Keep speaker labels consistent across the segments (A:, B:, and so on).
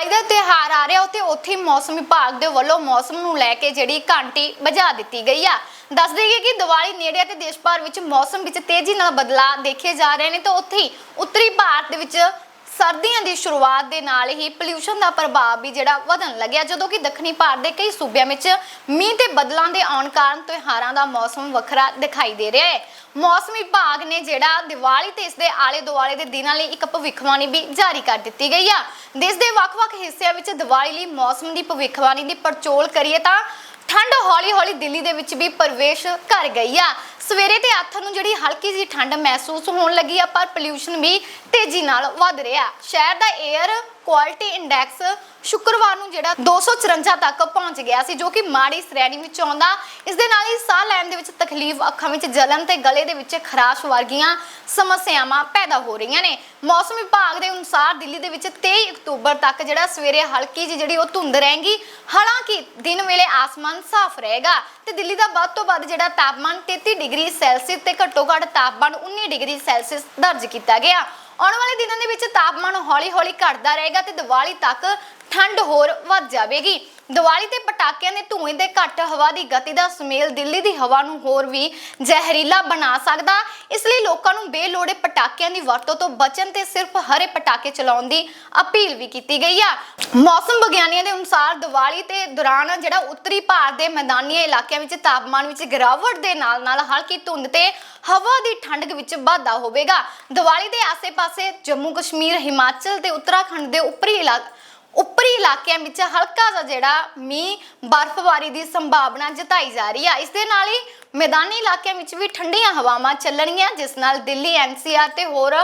A: ਦੀਵਾਲੀ ਦਾ ਤਿਉਹਾਰ ਆ ਰਿਹਾ ਉੱਥੇ ਉੱਥੇ ਮੌਸਮ ਵਿਭਾਗ ਦੇ ਵੱਲੋਂ ਮੌਸਮ ਨੂੰ ਲੈ ਕੇ ਜਿਹੜੀ ਘੰਟੀ ਵਜਾ ਦਿੱਤੀ ਗਈ ਆ। ਦੱਸ ਦਈਏ ਕਿ ਦੀਵਾਲੀ ਨੇੜੇ ਅਤੇ ਦੇਸ਼ ਭਰ ਵਿੱਚ ਮੌਸਮ ਵਿੱਚ ਤੇਜ਼ੀ ਨਾਲ ਬਦਲਾਅ ਦੇਖੇ ਜਾ ਰਹੇ ਨੇ, ਤਾਂ ਉੱਥੇ ਉੱਤਰੀ ਭਾਰਤ ਦੇ ਵਿੱਚ ਸਰਦੀਆਂ ਦੀ ਸ਼ੁਰੂਆਤ ਦੇ ਨਾਲ ਹੀ ਪੋਲਿਊਸ਼ਨ ਦਾ ਪ੍ਰਭਾਵ ਵੀ ਜਿਹੜਾ ਵਧਣ ਲੱਗਿਆ, ਜਦੋਂ ਕਿ ਦੱਖਣੀ ਭਾਰਤ ਦੇ ਕਈ ਸੂਬਿਆਂ ਵਿੱਚ ਮੀਂਹ ਤੇ ਬਦਲਾਂ ਦੇ ਆਉਣ ਕਾਰਨ ਤਿਉਹਾਰਾਂ ਦਾ ਮੌਸਮ ਵੱਖਰਾ ਦਿਖਾਈ ਦੇ ਰਿਹਾ ਹੈ। ਮੌਸਮ ਵਿਭਾਗ ਨੇ ਜਿਹੜਾ ਦੀਵਾਲੀ ਤੇ ਇਸ ਦੇ ਆਲੇ ਦੁਆਲੇ ਦੇ ਦਿਨਾਂ ਲਈ ਇੱਕ ਭਵਿੱਖਬਾਣੀ ਵੀ ਜਾਰੀ ਕਰ ਦਿੱਤੀ ਗਈ ਆ। ਦੇਸ਼ ਦੇ ਵੱਖ-ਵੱਖ ਹਿੱਸਿਆਂ ਵਿੱਚ ਦੀਵਾਲੀ ਲਈ ਮੌਸਮ ਦੀ ਭਵਿੱਖਬਾਣੀ ਦੀ ਪੜਚੋਲ ਕਰੀਏ ਤਾਂ ਠੰਡ ਹੌਲੀ-ਹੌਲੀ ਦਿੱਲੀ ਦੇ ਵਿੱਚ ਵੀ ਪ੍ਰਵੇਸ਼ ਕਰ ਗਈ ਆ। ਸਵੇਰੇ ਤੇ ਹੱਥ ਨੂੰ ਜਿਹੜੀ ਹਲਕੀ ਜਿਹੀ ਠੰਡ ਮਹਿਸੂਸ ਹੋਣ ਲੱਗੀ ਆ, ਪਰ ਪੋਲਿਊਸ਼ਨ ਵੀ ਤੇਜ਼ੀ ਨਾਲ ਵੱਧ ਰਿਹਾ। ਸ਼ਹਿਰ ਦਾ 에ਅਰ ਕੁਆਲਿਟੀ ਇੰਡੈਕਸ ਸ਼ੁੱਕਰਵਾਰ ਨੂੰ ਜਿਹੜਾ 254 ਤੱਕ ਪਹੁੰਚ ਗਿਆ ਸੀ, ਜੋ ਕਿ ਮਾੜੀ ਸ਼੍ਰੇਣੀ ਵਿੱਚ ਆਉਂਦਾ। ਇਸ ਦੇ ਨਾਲ ਹੀ ਸਾਹ ਲੈਣ ਦੇ ਵਿੱਚ ਤਕਲੀਫ, ਅੱਖਾਂ ਵਿੱਚ ਜਲਨ ਤੇ ਗਲੇ ਦੇ ਵਿੱਚ ਖਰਾਸ਼ ਵਰਗੀਆਂ ਸਮੱਸਿਆਵਾਂ ਪੈਦਾ ਹੋ ਰਹੀਆਂ ਨੇ। ਮੌਸਮ ਵਿਭਾਗ ਦੇ ਅਨੁਸਾਰ ਦਿੱਲੀ ਦੇ ਵਿੱਚ 23 ਅਕਤੂਬਰ ਤੱਕ ਜਿਹੜਾ ਸਵੇਰੇ ਹਲਕੀ ਜਿਹੀ ਜਿਹੜੀ ਉਹ ਧੁੰਦ ਰਹੇਗੀ। ਹਾਲਾਂਕਿ ਦਿਨ ਵੇਲੇ ਆਸਮਾਨ ਸਾਫ਼ ਰਹੇਗਾ ਤੇ ਦਿੱਲੀ ਦਾ ਵੱਧ ਤੋਂ ਵੱਧ ਜਿਹੜਾ ਤਾਪਮਾਨ 33 ਡਿਗਰੀ ਸੈਲਸੀਅਸ ਤੇ ਘੱਟੋ ਘੱਟ ਤਾਪਮਾਨ 19 ਡਿਗਰੀ ਸੈਲਸੀਅਸ ਦਰਜ ਕੀਤਾ ਗਿਆ। ਆਉਣ ਵਾਲੇ ਦਿਨਾਂ ਦੇ ਵਿੱਚ ਤਾਪਮਾਨ ਹੌਲੀ-ਹੌਲੀ ਘਟਦਾ ਰਹੇਗਾ ਤੇ ਦੀਵਾਲੀ ਤੱਕ ਠੰਡ ਹੋਰ ਵੱਧ ਜਾਵੇਗੀ। ਦੀਵਾਲੀ ਤੇ ਪਟਾਕਿਆਂ ਦੇ ਧੂਏ ਦੇ ਘੱਟ ਹਵਾ ਦੀ ਗਤੀ ਦਾ ਸੁਮੇਲ ਦਿੱਲੀ ਦੀ ਹਵਾ ਨੂੰ ਹੋਰ ਵੀ ਜ਼ਹਿਰੀਲਾ ਬਣਾ ਸਕਦਾ। ਇਸ ਲਈ ਲੋਕਾਂ ਨੂੰ ਬੇਲੋੜੇ ਪਟਾਕਿਆਂ ਦੀ ਵਰਤੋਂ ਤੋਂ ਬਚਣ ਤੇ ਸਿਰਫ ਹਰੇ ਪਟਾਕੇ ਚਲਾਉਣ ਦੀ ਅਪੀਲ ਵੀ ਕੀਤੀ ਗਈ ਆ। ਮੌਸਮ ਵਿਗਿਆਨੀਆਂ ਦੇ ਅਨੁਸਾਰ ਦੀਵਾਲੀ ਤੇ ਦੌਰਾਨ ਜਿਹੜਾ ਉੱਤਰੀ ਭਾਰਤ ਦੇ ਮੈਦਾਨੀ ਇਲਾਕਿਆਂ ਵਿੱਚ ਤਾਪਮਾਨ ਵਿੱਚ ਗਿਰਾਵਟ ਦੇ ਨਾਲ-ਨਾਲ ਹਲਕੀ ਧੁੰਦ ਤੇ ਹਵਾ ਦੀ ਠੰਡਕ ਵਿੱਚ ਵਾਧਾ ਹੋਵੇਗਾ। ਦੀਵਾਲੀ ਦੇ ਆਸੇ-ਪਾਸੇ ਜੰਮੂ ਕਸ਼ਮੀਰ ਹਿਮਾਚਲ ਤੇ ਉੱਤਰਾਖੰਡ ਦੇ ਉੱਪਰੀ ਇਲਾਕੇ ਉੱਪਰੀ ਇਲਾਕਿਆਂ ਵਿੱਚ ਹਲਕਾ ਜਿਹਾ ਜਿਹੜਾ ਮੀਂਹ, ਬਰਫ਼ਬਾਰੀ ਦੀ ਸੰਭਾਵਨਾ ਜਤਾਈ ਜਾ ਰਹੀ ਹੈ ਇਸ ਦੇ ਨਾਲ ਹੀ ਮੈਦਾਨੀ ਇਲਾਕਿਆਂ ਵਿੱਚ ਵੀ ਠੰਡੀਆਂ ਹਵਾਵਾਂ ਚੱਲਣਗੀਆਂ, ਜਿਸ ਨਾਲ ਦਿੱਲੀ, ਐਨਸੀਆਰ ਤੇ ਹੋਰ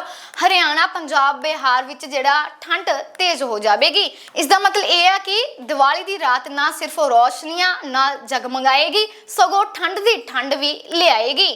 A: ਹਰਿਆਣਾ, ਪੰਜਾਬ, ਬਿਹਾਰ ਵਿੱਚ ਜਿਹੜਾ ਠੰਡ ਤੇਜ਼ ਹੋ ਜਾਵੇਗੀ। ਇਸ ਦਾ ਮਤਲਬ ਇਹ ਹੈ ਕਿ ਦੀਵਾਲੀ ਦੀ ਰਾਤ ਨਾ ਸਿਰਫ ਰੌਸ਼ਨੀਆਂ ਨਾਲ ਜਗਮਗਾਏਗੀ, ਸਗੋਂ ਠੰਡ ਦੀ ਠੰਡ ਵੀ ਲਿਆਏਗੀ।